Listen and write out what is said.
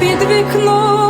під вікном.